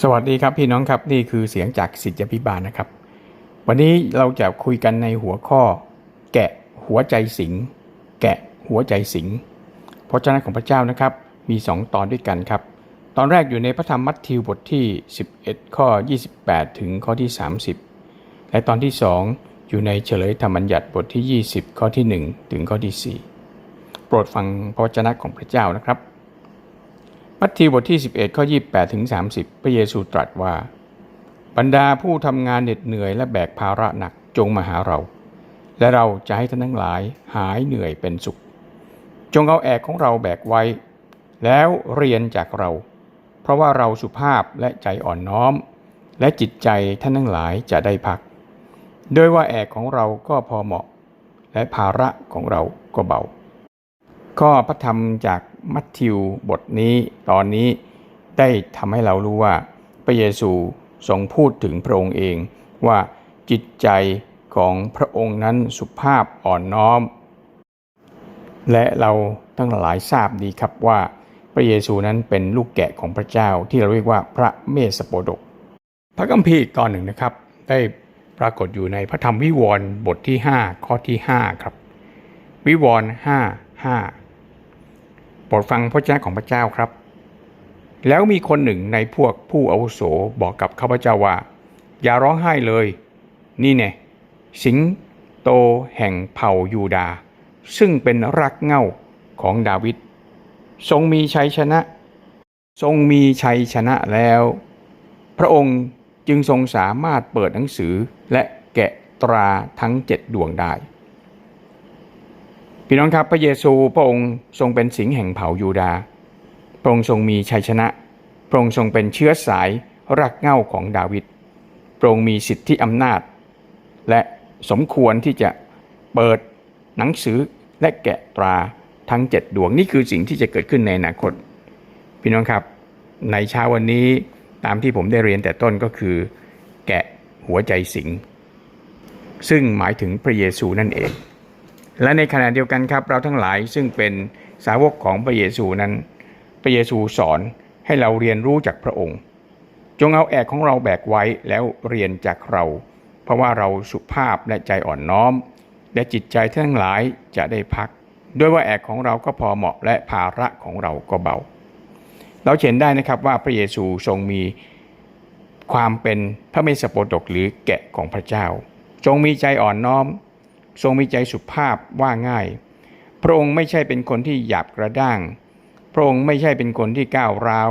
สวัสดีครับพี่น้องครับนี่คือเสียงจากสิทธิพิบาลนะครับ วันนี้เราจะคุยกันในหัวข้อ แกะหัวใจสิง แกะหัวใจสิงพระเจ้าของพระเจ้านะครับมี 2 ตอนด้วยกันครับ ตอนแรกอยู่ในพระธรรมมัทธิวบทที่ 11 ข้อ 28 ถึงข้อที่ 30 และตอนที่ 2 อยู่ในเฉลยธรรมัญญัติบทที่ 20 ข้อที่ 1 ถึงข้อที่ 4 โปรดฟังพระวจนะของพระเจ้านะครับ มัทธิวบทที่ 11 ข้อ 28 ถึง 30 พระเยซูตรัสว่า บรรดาผู้ทำงานเหน็ดเหนื่อยและแบกภาระหนักจงมาหาเรา และเราจะให้ท่านทั้งหลายหายเหนื่อยเป็นสุข จงเอาแอกของเราแบกไว้ แล้วเรียนจากเรา เพราะว่าเราสุภาพและใจอ่อนน้อม และจิตใจท่านทั้งหลายจะได้พัก โดยว่าแอกของเราก็พอเหมาะ และภาระของเราก็เบาก็พระธรรมจาก มัทธิวบทนี้ตอนนี้ได้ทำให้เรารู้ว่าพระเยซูทรงพูดถึงพระองค์เองว่าจิตใจของพระองค์นั้นสุภาพอ่อนน้อม และเราทั้งหลายทราบดีครับว่า พระเยซูนั้นเป็นลูกแกะของพระเจ้าที่เราเรียกว่าพระเมสสโปดก พระคัมภีร์กตอนหนึ่งนะครับ ได้ปรากฏอยู่ในพระธรรมวิวรณ์บทที่ 5 ข้อที่ 5 ครับ วิวรณ์5 5โปรดฟังพระเจ้าของพระเจ้าครับ แล้วมีคนหนึ่งในพวกผู้อาวุโสบอกกับข้าพเจ้าว่า อย่าร้องไห้เลย นี่แน่สิงโตแห่งเผ่ายูดา ซึ่งเป็นรักเง้าของดาวิดทรงมีชัยชนะ ทรงมีชัยชนะแล้ว พระองค์จึงทรงสามารถเปิดหนังสือและแกะตราทั้งเจ็ดดวงได้ พี่น้องครับพระเยซูพระองค์ทรงเป็นสิงห์แห่งเผ่ายูดาพระองค์ทรงมีชัยชนะ พระองค์ทรงเป็นเชื้อสายรักเง้าของดาวิดพระองค์มีสิทธิอำนาจ และสมควรที่จะเปิดหนังสือและแกะตราทั้งเจ็ดดวงนี่คือสิ่งที่จะเกิดขึ้นในอนาคต พี่น้องครับ ในเช้าวันนี้ตามที่ผมได้เรียนแต่ต้นก็คือ แกะหัวใจสิงซึ่งหมายถึงพระเยซูนั่นเอง และในขณะเดียวกันครับเราทั้งหลายซึ่งเป็นสาวกของพระเยซูนั้น พระเยซูสอนให้เราเรียนรู้จากพระองค์ จงเอาแอกของเราแบกไว้แล้วเรียนจากเรา เพราะว่าเราสุภาพและใจอ่อนน้อม และจิตใจทั้งหลายจะได้พัก ด้วยว่าแอกของเราก็พอเหมาะและภาระของเราก็เบา เราเห็นได้นะครับว่าพระเยซูทรงมีความเป็นพระเมสสโปดกหรือแกะของพระเจ้าทรงมีใจอ่อนน้อม ทรงมีใจสุภาพว่าง่าย พระองค์ไม่ใช่เป็นคนที่หยาบกระด้าง พระองค์ไม่ใช่เป็นคนที่ก้าวร้าว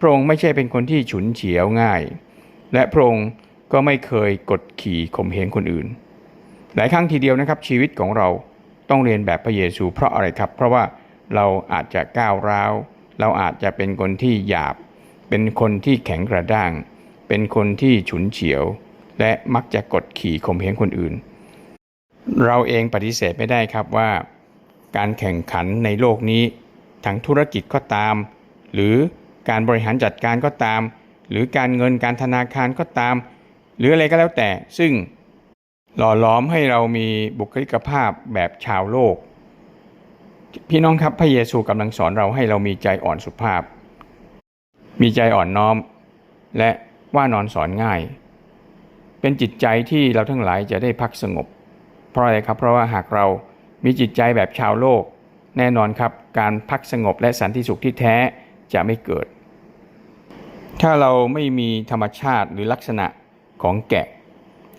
พระองค์ไม่ใช่เป็นคนที่ฉุนเฉียวง่าย และพระองค์ก็ไม่เคยกดขี่ข่มเหงคนอื่น หลายครั้งทีเดียวนะครับชีวิตของเราต้องเรียนแบบพระเยซูเพราะอะไรครับ เพราะว่าเราอาจจะก้าวร้าว เราอาจจะเป็นคนที่หยาบ เป็นคนที่แข็งกระด้าง เป็นคนที่ฉุนเฉียว และมักจะกดขี่ข่มเหงคนอื่น เราเองปฏิเสธไม่ได้ครับว่า การแข่งขันในโลกนี้ทั้งธุรกิจก็ตาม หรือการบริหารจัดการก็ตาม หรือการเงินการธนาคารก็ตาม หรืออะไรก็แล้วแต่ ซึ่งหล่อล้อมให้เรามีบุคลิกภาพแบบชาวโลก พี่น้องครับพระเยซูกำลังสอนเราให้เรามีใจอ่อนสุภาพ มีใจอ่อนน้อม และว่านอนสอนง่าย เป็นจิตใจที่เราทั้งหลายจะได้พักสงบ เพราะอะไรครับ เพราะว่าหากเรามีจิตใจแบบชาวโลก แน่นอนครับ การพักสงบและสันติสุขที่แท้จะไม่เกิด ถ้าเราไม่มีธรรมชาติหรือลักษณะของแกะ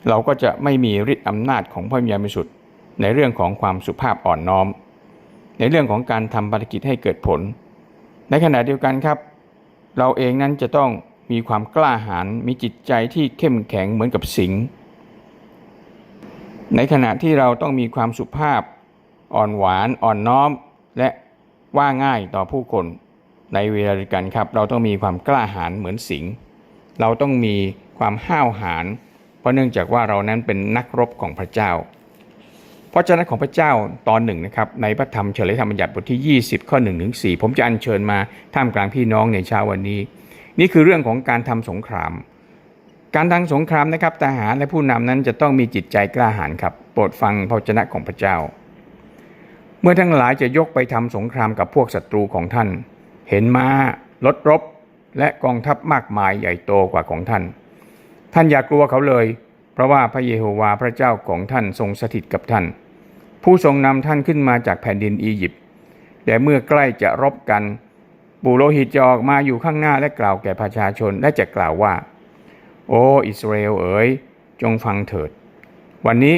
เราก็จะไม่มีฤทธิ์อำนาจของพระวิญญาณบริสุทธิ์ในเรื่องของความสุภาพอ่อนน้อม ในเรื่องของการทำภารกิจให้เกิดผล ในขณะเดียวกันครับ เราเองนั้นจะต้องมีความกล้าหาญมีจิตใจที่เข้มแข็งเหมือนกับสิงห์ ในขณะที่เราต้องมีความสุภาพ อ่อนหวานอ่อนน้อม และว่าง่ายต่อผู้คน ในเวลาเดียวกันครับ เราต้องมีความกล้าหาญเหมือนสิงห์เราต้องมีความห้าวหาญเพราะเนื่องจากว่าเรานั้นเป็นนักรบของพระเจ้าเพราะฉะนั้นของพระเจ้าตอนหนึ่งนะครับในพระธรรมเฉลยธรรมบัญญัติบทที่ 20 ข้อ1ถึง4ผมจะอัญเชิญมาท่ามกลางพี่น้องในเช้าวันนี้ นี่คือเรื่องของการทำสงคราม การทำสงครามนะครับทหารและผู้นำนั้นจะต้องมีจิตใจกล้าหาญครับ โปรดฟังพระวจนะของพระเจ้า เมื่อทั้งหลายจะยกไปทำสงครามกับพวกศัตรูของท่าน เห็นม้ารถรบ และกองทัพมากมายใหญ่โตกว่าของท่าน ท่านอย่ากลัวเขาเลย เพราะว่าพระเยโฮวาห์พระเจ้าของท่านทรงสถิตกับท่าน ผู้ทรงนำท่านขึ้นมาจากแผ่นดินอียิปต์แต่เมื่อใกล้จะรบกัน ปุโรหิตจะออกมาอยู่ข้างหน้าและกล่าวแก่ประชาชนและจะกล่าวว่า โอ้อิสราเอลเอ๋ยจงฟังเถิด วันนี้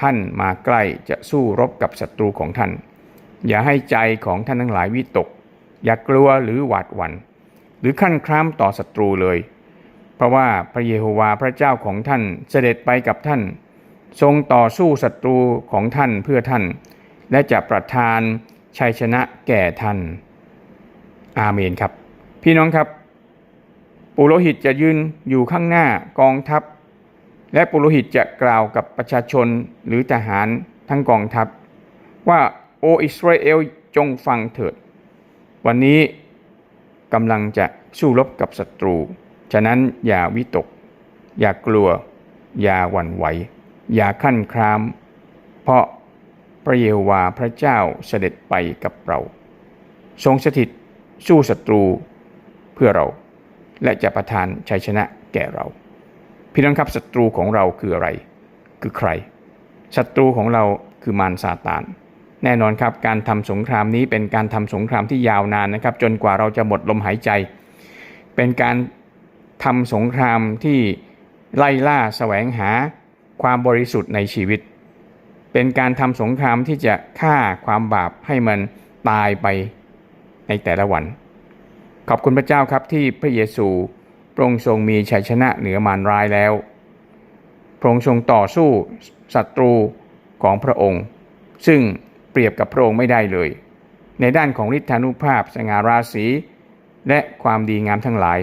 ท่านมาใกล้จะสู้รบกับศัตรูของท่าน อย่าให้ใจของท่านทั้งหลายวิตก อย่ากลัวหรือหวาดหวัน่นหรือขั้นคร้ามต่อศัตรูเลย เพราะว่าพระเยโฮวาห์พระเจ้าของท่านเสด็จไปกับท่าน ทรงต่อสู้ศัตรูของท่านเพื่อท่าน และจะประทานชัยชนะแก่ท่าน อาเมนครับ พี่น้องครับ ปุโรหิตจะยืนอยู่ข้างหน้ากองทัพ และปุโรหิตจะกล่าวกับประชาชนหรือทหารทั้งกองทัพ ว่าโออิสราเอลจงฟังเถิด วันนี้กำลังจะสู้รบกับศัตรู ฉะนั้นอย่าวิตก อย่ากลัว อย่าหวั่นไหว อย่าขั้นคราม เพราะพระเยโฮวาห์พระเจ้าเสด็จไปกับเรา ทรงสถิตสู้ศัตรูเพื่อเรา และจะประทานชัยชนะแก่เรา พี่น้องครับศัตรูของเราคืออะไร คือใครศัตรูของเราคือมารซาตาน แน่นอนครับการทำสงครามนี้เป็นการทำสงครามที่ยาวนานนะครับ จนกว่าเราจะหมดลมหายใจ เป็นการทำสงครามที่ไล่ล่าแสวงหาความบริสุทธิ์ในชีวิต เป็นการทำสงครามที่จะฆ่าความบาปให้มันตายไปในแต่ละวัน ขอบคุณพระเจ้าครับที่พระเยซูพระองค์ทรงมีชัยชนะเหนือมารร้ายแล้ว พระองค์ทรงต่อสู้ศัตรูของพระองค์ ซึ่งเปรียบกับพระองค์ไม่ได้เลย ในด้านของฤทธานุภาพสง่าราศีและความดีงามทั้งหลาย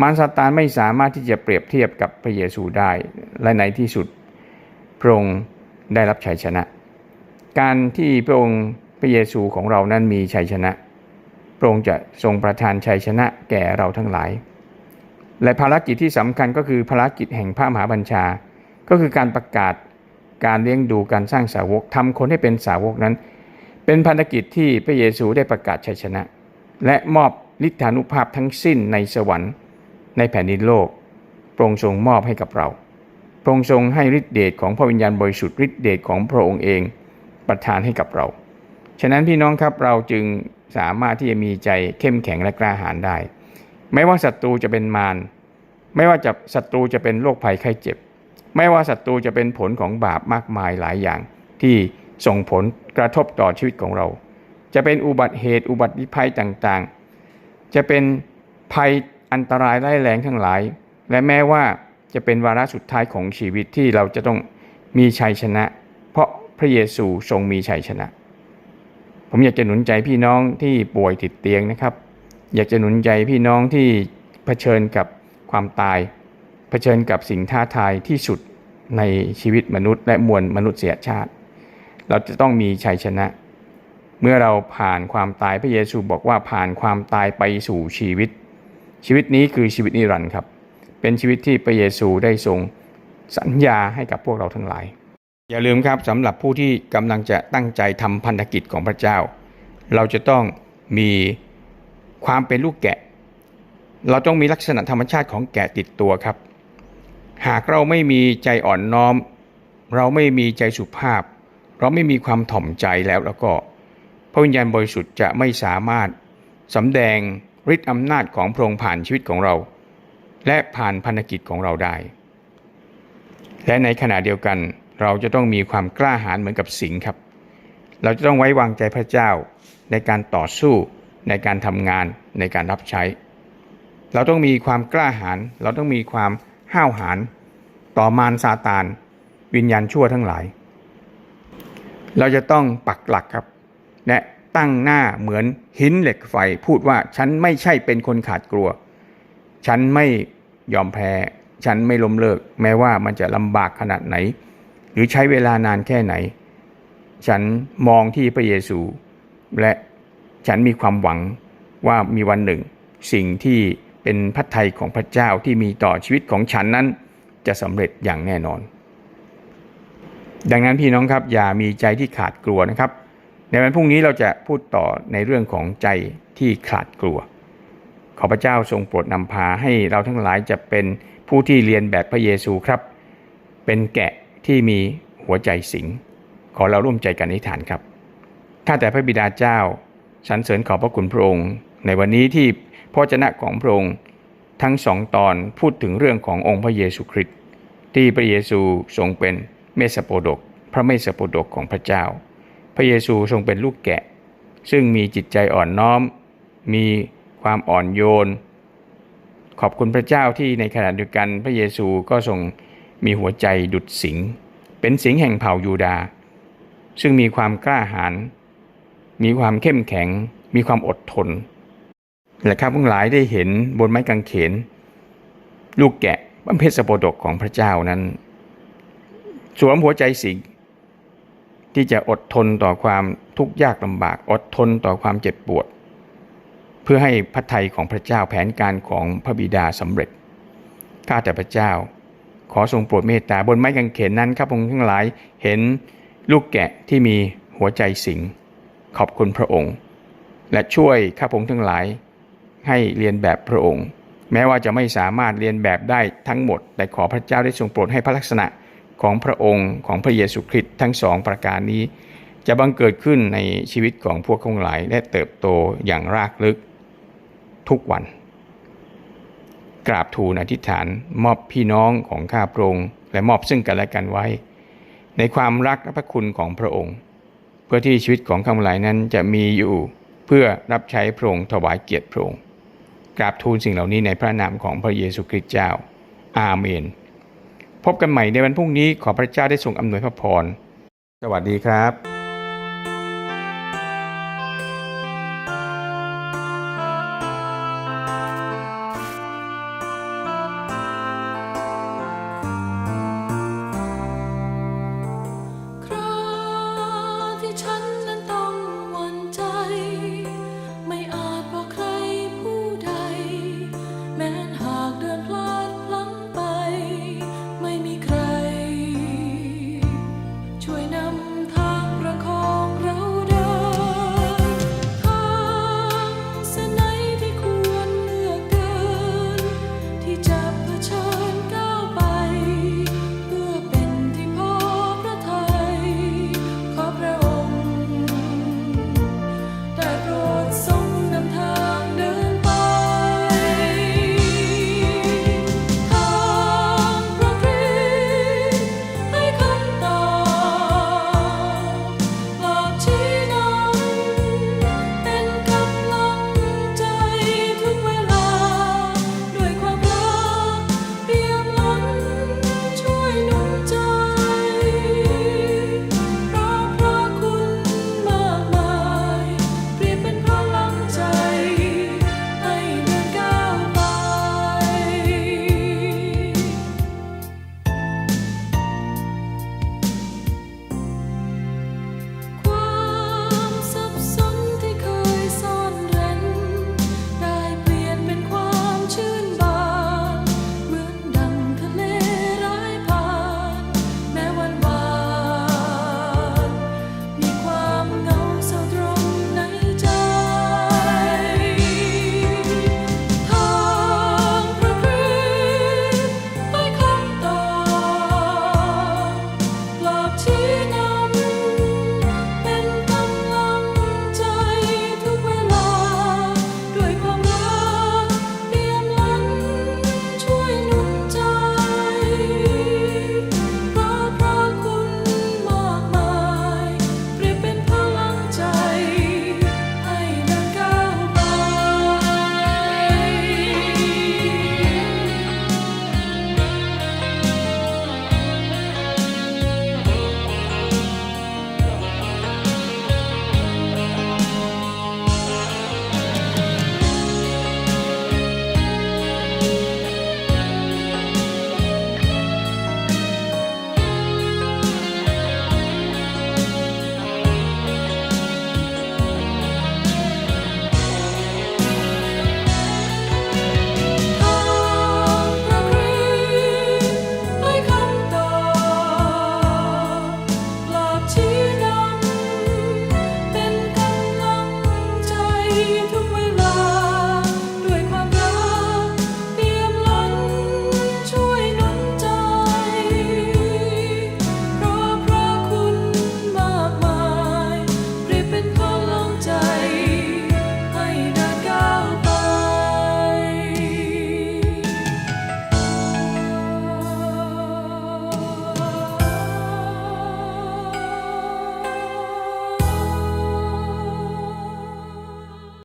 มารซาตานไม่สามารถที่จะเปรียบเทียบกับพระเยซูได้และในที่สุด พระองค์ได้รับชัยชนะ การที่พระองค์พระเยซูของเรานั้นมีชัยชนะ พระองค์จะทรงประทานชัยชนะแก่เราทั้งหลาย และภารกิจที่สำคัญก็คือภารกิจแห่งพระมหาบัญชา ก็คือการประกาศการเลี้ยงดูการสร้างสาวกทำคนให้เป็นสาวกนั้น เป็นภารกิจที่พระเยซูได้ประกาศชัยชนะ และมอบฤทธานุภาพทั้งสิ้นในสวรรค์ ในแผ่นดินโลกพระองค์ทรงมอบให้กับเราพระองค์ทรงให้ฤทธิเดชของพระวิญญาณบริสุทธิ์ฤทธิเดชของพระองค์เองประทานให้กับเรา ฉะนั้นพี่น้องครับเราจึง สามารถที่จะมีใจเข้มแข็งและกล้าหาญได้ ไม่ว่าศัตรูจะเป็นมารไม่ว่าจะศัตรูจะเป็นโรคภัยไข้เจ็บ ไม่ว่าศัตรูจะเป็นผลของบาปมากมายหลายอย่าง ที่ส่งผลกระทบต่อชีวิตของเรา จะเป็นอุบัติเหตุอุบัติภัยต่างๆ จะเป็นภัยอันตรายร้ายแรงทั้งหลาย และแม้ว่าจะเป็นวาระสุดท้ายของชีวิตที่เราจะต้องมีชัยชนะ เพราะพระเยซูทรงมีชัยชนะ ผมอยากจะหนุนใจพี่น้องที่ป่วยติดเตียงนะครับ อยากจะหนุนใจพี่น้องที่เผชิญกับความตาย เผชิญกับสิ่งท้าทายที่สุดในชีวิตมนุษย์ และมวลมนุษยชาติ เราจะต้องมีชัยชนะ เมื่อเราผ่านความตายพระเยซูบอกว่าผ่านความตายไปสู่ชีวิต ชีวิตนี้คือชีวิตนิรันดร์ครับ เป็นชีวิตที่พระเยซูได้ทรงสัญญาให้กับพวกเราทั้งหลาย อย่าลืมครับสำหรับผู้ที่กำลังจะตั้งใจทำพันธกิจของพระเจ้า เราจะต้องมีความเป็นลูกแกะ เราต้องมีลักษณะธรรมชาติของแกะติดตัวครับ หากเราไม่มีใจอ่อนน้อม เราไม่มีใจสุภาพ เราไม่มีความถ่อมใจแล้วแล้วก็พระวิญญาณบริสุทธิ์จะไม่สามารถสำแดงฤทธิ์อำนาจของพระองค์ผ่านชีวิตของเรา และผ่านพันธกิจของเราได้ และในขณะเดียวกัน เราจะต้องมีความกล้าหาญเหมือนกับสิงห์ครับ เราจะต้องไว้วางใจพระเจ้าในการต่อสู้ ในการทำงานในการรับใช้ เราต้องมีความกล้าหาญเราต้องมีความห้าวหาญต่อมารซาตาน วิญญาณชั่วทั้งหลาย เราจะต้องปักหลักครับ และตั้งหน้าเหมือนหินเหล็กไฟ พูดว่าฉันไม่ใช่เป็นคนขาดกลัว ฉันไม่ยอมแพ้ ฉันไม่ล้มเลิก แม้ว่ามันจะลำบากขนาดไหน หรือใช้เวลานานแค่ไหน ฉันมองที่พระเยซู และฉันมีความหวังว่ามีวันหนึ่ง สิ่งที่เป็นพระทัยของพระเจ้าที่มีต่อชีวิตของฉันนั้น จะสำเร็จอย่างแน่นอน ดังนั้นพี่น้องครับอย่ามีใจที่ขาดกลัวนะครับ ในวันพรุ่งนี้เราจะพูดต่อในเรื่องของใจที่ขาดกลัว ขอพระเจ้าทรงโปรดนำพาให้เราทั้งหลายจะเป็นผู้ที่เรียนแบบพระเยซูครับ เป็นแกะ ที่มีหัวใจสิง ขอเราร่วมใจกันอธิษฐานครับ ข้าแต่พระบิดาเจ้าสรรเสริญขอบพระคุณพระองค์ ในวันนี้ที่พระเจนะของพระองค์ทั้งสองตอนพูดถึงเรื่องขององค์พระเยซูคริสต์ที่พระเยซูทรงเป็นเมสสโปดก พระเมสสโปดกของพระเจ้า พระเยซูทรงเป็นลูกแกะ ซึ่งมีจิตใจอ่อนน้อม มีความอ่อนโยน ขอบคุณพระเจ้าที่ในขณะเดียวกันพระเยซูก็ทรง มีหัวใจดุดสิง เป็นสิงแห่งเผ่ายูดา ซึ่งมีความกล้าหาญ มีความเข้มแข็ง มีความอดทน และข้าพงหลายได้เห็นบนไม้กางเขน ลูกแกะบำเพสโปดกของพระเจ้านั้น สวมหัวใจสิงที่จะอดทนต่อความทุกข์ยากลำบาก อดทนต่อความเจ็บปวด เพื่อให้พระทัยของพระเจ้าแผนการของพระบิดาสำเร็จข้าแต่พระเจ้า ขอทรงโปรดเมตตาบนไม้กางเขนนั้นข้าพงทั้งหลายเห็นลูกแกะที่มีหัวใจสิงขอบคุณพระองค์ และช่วยข้าพงทั้งหลาย ให้เรียนแบบพระองค์ แม้ว่าจะไม่สามารถเรียนแบบได้ทั้งหมด แต่ขอพระเจ้าได้ทรงโปรดให้พระลักษณะของพระองค์ของพระเยซูคริสต์ทั้งสองประการนี้ จะบังเกิดขึ้นในชีวิตของพวกทั้งหลายและเติบโตอย่างรากลึกทุกวัน กราบทูลอธิษฐานมอบพี่น้องของข้าพระองค์และมอบซึ่งกันและกันไว้ ในความรักและพระคุณของพระองค์ เพื่อที่ชีวิตของข้าพเจ้านั้นจะมีอยู่เพื่อรับใช้พระองค์ถวายเกียรติพระองค์กราบทูลสิ่งเหล่านี้ในพระนามของพระเยซูคริสต์เจ้า อาเมน พบกันใหม่ในวันพรุ่งนี้ขอพระเจ้าได้ทรงอำนวยพระพร สวัสดีครับ